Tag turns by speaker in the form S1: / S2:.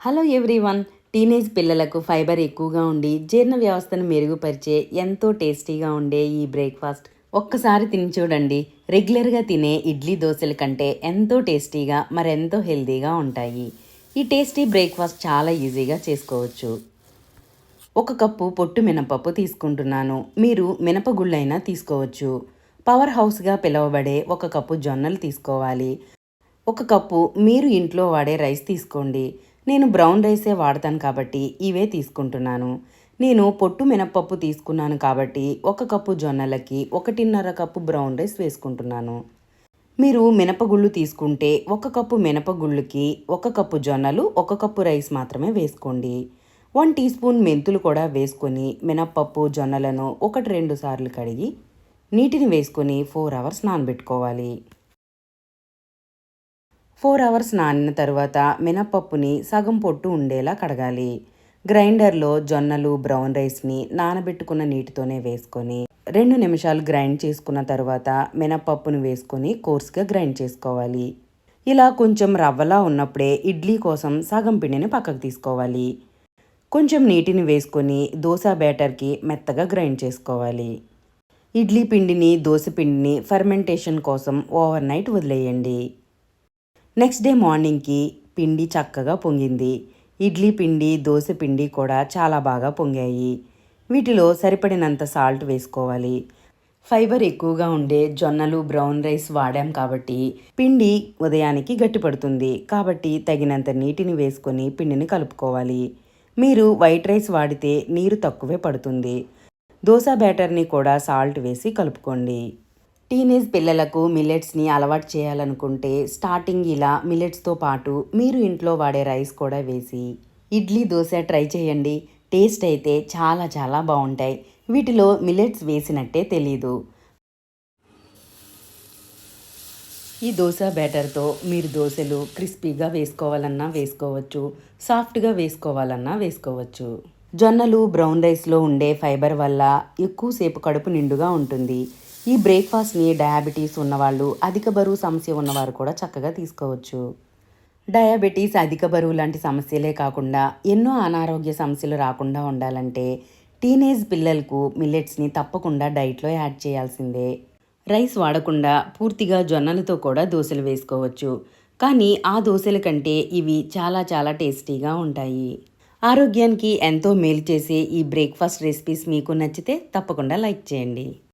S1: Hello everyone. Teenage పిల్లలకు fibre ఎక్కువగా ఉండి జీర్ణ వ్యవస్థను మెరుగుపరిచే ఎంతో టేస్టీగా ఉండే ఈ బ్రేక్ఫాస్ట్ ఒక్కసారి తిని చూడండి. రెగ్యులర్గా తినే ఇడ్లీ దోశల కంటే ఎంతో టేస్టీగా మరెంతో హెల్తీగా ఉంటాయి. ఈ టేస్టీ బ్రేక్ఫాస్ట్ చాలా ఈజీగా చేసుకోవచ్చు. ఒక కప్పు పొట్టు మినపప్పు తీసుకుంటున్నాను. మీరు మినపగుళ్ళైనా తీసుకోవచ్చు. పవర్ హౌస్గా పిలువబడే ఒక కప్పు జొన్నలు తీసుకోవాలి. ఒక కప్పు మీరు ఇంట్లో వాడే రైస్ తీసుకోండి. నేను బ్రౌన్ రైసే వాడతాను కాబట్టి ఇవే తీసుకుంటున్నాను. నేను పొట్టు మినప్పప్పు తీసుకున్నాను కాబట్టి ఒక కప్పు జొన్నలకి ఒకటిన్నర కప్పు బ్రౌన్ రైస్ వేసుకుంటున్నాను. మీరు మినపగుళ్ళు తీసుకుంటే ఒక కప్పు మినపగుళ్ళుకి ఒక కప్పు జొన్నలు ఒక కప్పు రైస్ మాత్రమే వేసుకోండి. వన్ టీ స్పూన్ మెంతులు కూడా వేసుకొని మినప్పప్పు జొన్నలను ఒకటి రెండు సార్లు కడిగి నీటిని వేసుకొని ఫోర్ అవర్స్ నానబెట్టుకోవాలి. ఫోర్ అవర్స్ నానిన తర్వాత మినప్పప్పుని సగం పొట్టు ఉండేలా కడగాలి. గ్రైండర్లో జొన్నలు బ్రౌన్ రైస్ని నానబెట్టుకున్న నీటితోనే వేసుకొని రెండు నిమిషాలు గ్రైండ్ చేసుకున్న తర్వాత మినపప్పును వేసుకొని కోర్స్గా గ్రైండ్ చేసుకోవాలి. ఇలా కొంచెం రవ్వలా ఉన్నప్పుడే ఇడ్లీ కోసం సగం పిండిని పక్కకు తీసుకోవాలి. కొంచెం నీటిని వేసుకొని దోశ బ్యాటర్కి మెత్తగా గ్రైండ్ చేసుకోవాలి. ఇడ్లీ పిండిని దోశ పిండిని ఫర్మెంటేషన్ కోసం ఓవర్ నైట్ వదిలేయండి. నెక్స్ట్ డే మార్నింగ్కి పిండి చక్కగా పొంగింది. ఇడ్లీ పిండి దోశ పిండి కూడా చాలా బాగా పొంగాయి. వీటిలో సరిపడినంత సాల్ట్ వేసుకోవాలి. ఫైబర్ ఎక్కువగా ఉండే జొన్నలు బ్రౌన్ రైస్ వాడాం కాబట్టి పిండి ఉదయానికి గట్టిపడుతుంది. కాబట్టి తగినంత నీటిని వేసుకొని పిండిని కలుపుకోవాలి. మీరు వైట్ రైస్ వాడితే నీరు తక్కువే పడుతుంది. దోశ బ్యాటర్ని కూడా సాల్ట్ వేసి కలుపుకోండి. టీనేజ్ పిల్లలకు మిల్లెట్స్ని అలవాటు చేయాలనుకుంటే స్టార్టింగ్ ఇలా మిల్లెట్స్తో పాటు మీరు ఇంట్లో వాడే రైస్ కూడా వేసి ఇడ్లీ దోశ ట్రై చేయండి. టేస్ట్ అయితే చాలా చాలా బాగుంటాయి. వీటిలో మిల్లెట్స్ వేసినట్టే తెలీదు. ఈ దోశ బ్యాటర్తో మీరు దోశలు క్రిస్పీగా వేసుకోవాలన్నా వేసుకోవచ్చు సాఫ్ట్గా వేసుకోవాలన్నా వేసుకోవచ్చు. జొన్నలు బ్రౌన్ రైస్లో ఉండే ఫైబర్ వల్ల ఎక్కువసేపు కడుపు నిండుగా ఉంటుంది. ఈ బ్రేక్ఫాస్ట్ని డయాబెటీస్ ఉన్నవాళ్ళు అధిక బరువు సమస్య ఉన్నవారు కూడా చక్కగా తీసుకోవచ్చు. డయాబెటీస్ అధిక బరువు లాంటి సమస్యలే కాకుండా ఎన్నో అనారోగ్య సమస్యలు రాకుండా ఉండాలంటే టీనేజ్ పిల్లలకు మిల్లెట్స్ని తప్పకుండా డైట్లో యాడ్ చేయాల్సిందే. రైస్ వాడకుండా పూర్తిగా జొన్నలతో కూడా దోశలు వేసుకోవచ్చు. కానీ ఆ దోశల కంటే ఇవి చాలా చాలా టేస్టీగా ఉంటాయి. ఆరోగ్యానికి ఎంతో మేలు చేసే ఈ బ్రేక్ఫాస్ట్ రెసిపీస్ మీకు నచ్చితే తప్పకుండా లైక్ చేయండి.